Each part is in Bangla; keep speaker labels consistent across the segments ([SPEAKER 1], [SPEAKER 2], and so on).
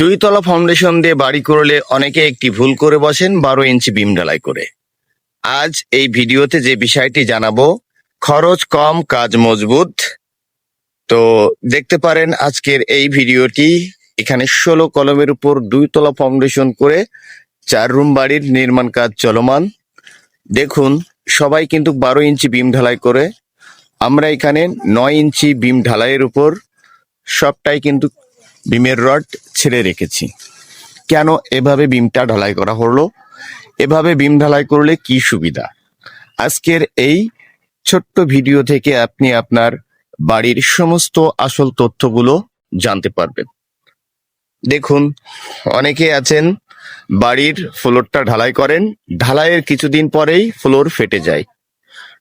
[SPEAKER 1] দুই তলা ফাউন্ডেশন দিয়ে বাড়ি করলে অনেকে একটি ভুল করে বসেন বারো ইঞ্চি বিম ঢালাই করে। আজ এই ভিডিওতে যে বিষয়টি জানাব, খরচ কম, কাজ মজবুত। তো দেখতে পারেন আজকের এই ভিডিওটি, এখানে ষোলো কলমের উপর দুই তলা ফাউন্ডেশন করে চার রুম বাড়ির নির্মাণ কাজ চলমান। দেখুন, সবাই কিন্তু বারো ইঞ্চি বিম ঢালাই করে। আমরা এখানে নয় ইঞ্চি বিম ঢালাইয়ের উপর সবটাই কিন্তু বিমের রড ছেড়ে রেখেছি। কেন এভাবে বিমটা ঢালাই করা হলো? এভাবে বিম ঢালাই করলে কি সুবিধা? আজকের এই ছোট্ট ভিডিও থেকে আপনি আপনার বাড়ির সমস্ত আসল তথ্যগুলো জানতে পারবেন। দেখুন, অনেকে আছেন, বাড়ির ফ্লোরটা ঢালাই করেন, ঢালাইয়ের কিছুদিন পরেই ফ্লোর ফেটে যায়।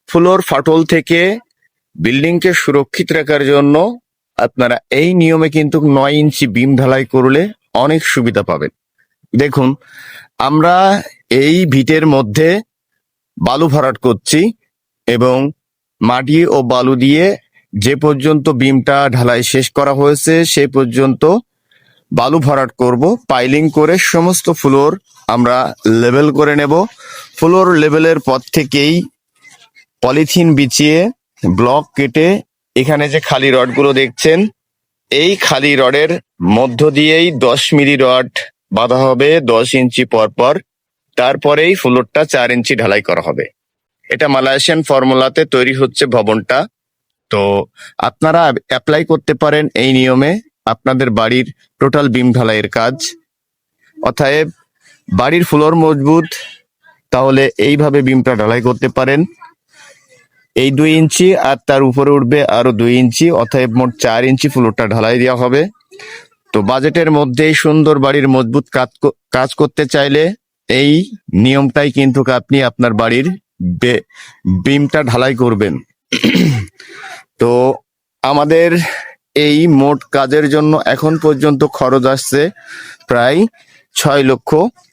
[SPEAKER 1] ফ্লোর ফাটল থেকে বিল্ডিংকে সুরক্ষিত রাখার জন্য আপনারা এই নিয়মে কিন্তু নয় ইঞ্চি বিম ঢালাই করলে অনেক সুবিধা পাবেন। দেখুন, আমরা এই ভিটের মধ্যে বালু ভরাট করছি এবং মাটি ও বালু দিয়ে যে পর্যন্ত বিমটা ঢালাই শেষ করা হয়েছে, সে পর্যন্ত বালু ভরাট করব। পাইলিং করে সমস্ত ফ্লোর আমরা লেভেল করে নেব। ফ্লোর লেভেলের পর থেকেই পলিথিন বিছিয়ে ব্লক কেটে এখানে যে খালি রডগুলো দেখছেন, এই খালি রডের মধ্য দিয়েই দশ মিলি রড বাঁধা হবে দশ ইঞ্চি পর পর। তারপরেই ফ্লোরটা চার ইঞ্চি ঢালাই করা হবে। এটা মালয়েশিয়ান ফর্মুলাতে তৈরি হচ্ছে ভবনটা। তো আপনারা অ্যাপ্লাই করতে পারেন এই নিয়মে আপনাদের বাড়ির টোটাল বিম ঢালাইয়ের কাজ। অতএব বাড়ির ফ্লোর মজবুত, তাহলে এইভাবে বিমটা ঢালাই করতে পারেন। এই দুই ইঞ্চি আর তার উপরে উঠবে আরও দুই ইঞ্চি, অতএব মোট চার ইঞ্চি ফ্লোরটা ঢালাই দেওয়া হবে। তো বাজেটের মধ্যেই সুন্দর বাড়ির মজবুত কাজ করতে চাইলে এই নিয়মটাই কিন্তু আপনি আপনার বাড়ির বিমটা ঢালাই করবেন। তো আমাদের এই মোট কাজের জন্য এখন পর্যন্ত খরচ আসছে প্রায় ছয় লক্ষ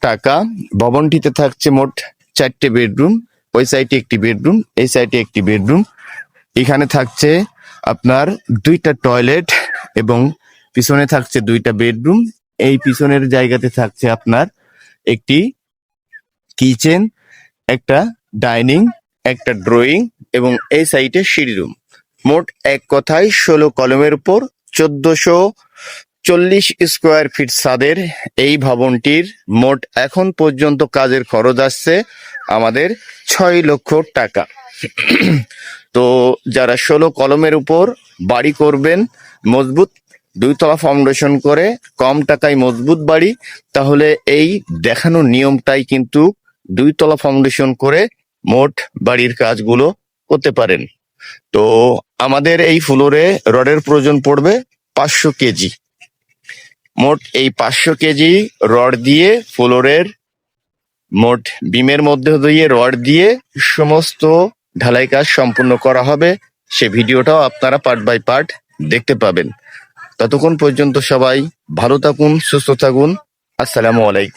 [SPEAKER 1] টাকা। ভবনটিতে থাকছে মোট চারটে বেডরুম। ওই সাইডে একটি বেডরুম এই সাইডে একটি বেডরুম এখানে থাকছে আপনার দুইটা টয়লেট এবং পিছনে থাকছে দুইটা বেডরুম এই পিছনের জায়গাতে থাকছে আপনার একটি কিচেন একটা ডাইনিং একটা ড্রয়িং এবং এই সাইডে সিঁড়ি রুম মোট এক কথায় ষোলো কলমের উপর চোদ্দশো চল্লিশ স্কোয়ার ফিট সাদের এই ভবনটির মোট এখন পর্যন্ত কাজের খরচ আসছে আমাদের ছয় লক্ষ টাকা। তো যারা ষোলো কলমের উপর বাড়ি করবেন, মজবুত দুইতলা ফাউন্ডেশন করে কম টাকায় মজবুত বাড়ি, তাহলে এই দেখানো নিয়মটাই কিন্তু দুইতলা ফাউন্ডেশন করে মোট বাড়ির কাজগুলো করতে পারেন। তো আমাদের এই ফ্লোরে রডের প্রয়োজন পড়বে পাঁচশো কেজি। মোট এই পাঁচশো কেজি রড দিয়ে ফ্লোরের মোট বিমের মধ্যে দিয়ে রড দিয়ে সমস্ত ঢালাই কাজ সম্পূর্ণ করা হবে। সে ভিডিওটাও আপনারা পার্ট বাই পার্ট দেখতে পাবেন। ততক্ষণ পর্যন্ত সবাই ভালো থাকুন, সুস্থ থাকুন। আসসালামু আলাইকুম।